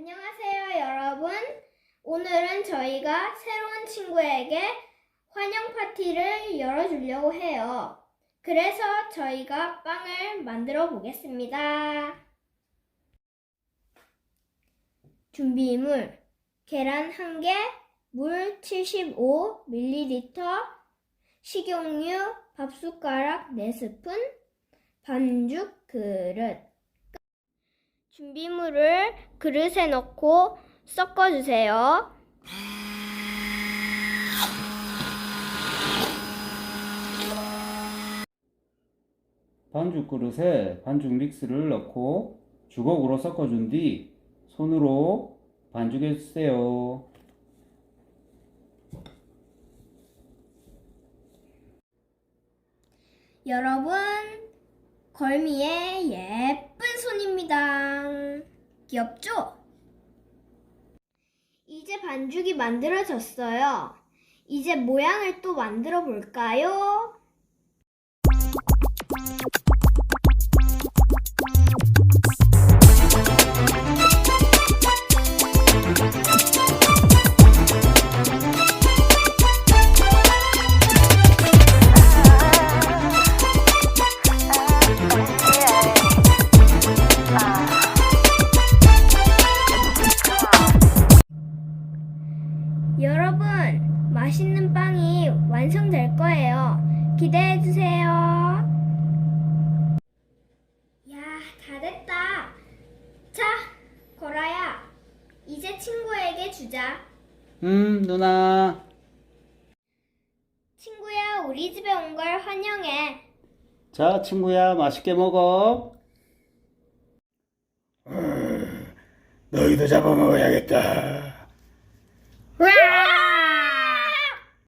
안녕하세요, 여러분. 오늘은 저희가 새로운 친구에게 환영 파티를 열어주려고 해요. 그래서 저희가 빵을 만들어 보겠습니다. 준비물 계란 1개, 물 75ml, 식용유 밥숟가락 4스푼, 반죽 그릇. 준비물을 그릇에 넣고 섞어주세요. 반죽 그릇에 반죽 믹스를 넣고 주걱으로 섞어준 뒤 손으로 반죽해 주세요. 여러분, 걸미의 예쁜 손입니다. 귀엽죠? 이제 반죽이 만들어졌어요. 이제 모양을 또 만들어 볼까요? 여러분, 맛있는 빵이 완성될 거예요. 기대해 주세요. 야, 다 됐다. 자, 거라야. 이제 친구에게 주자. 음, 누나. 친구야, 우리 집에 온 걸 환영해. 자, 친구야, 맛있게 먹어. 너희도 잡아먹어야겠다. 으아!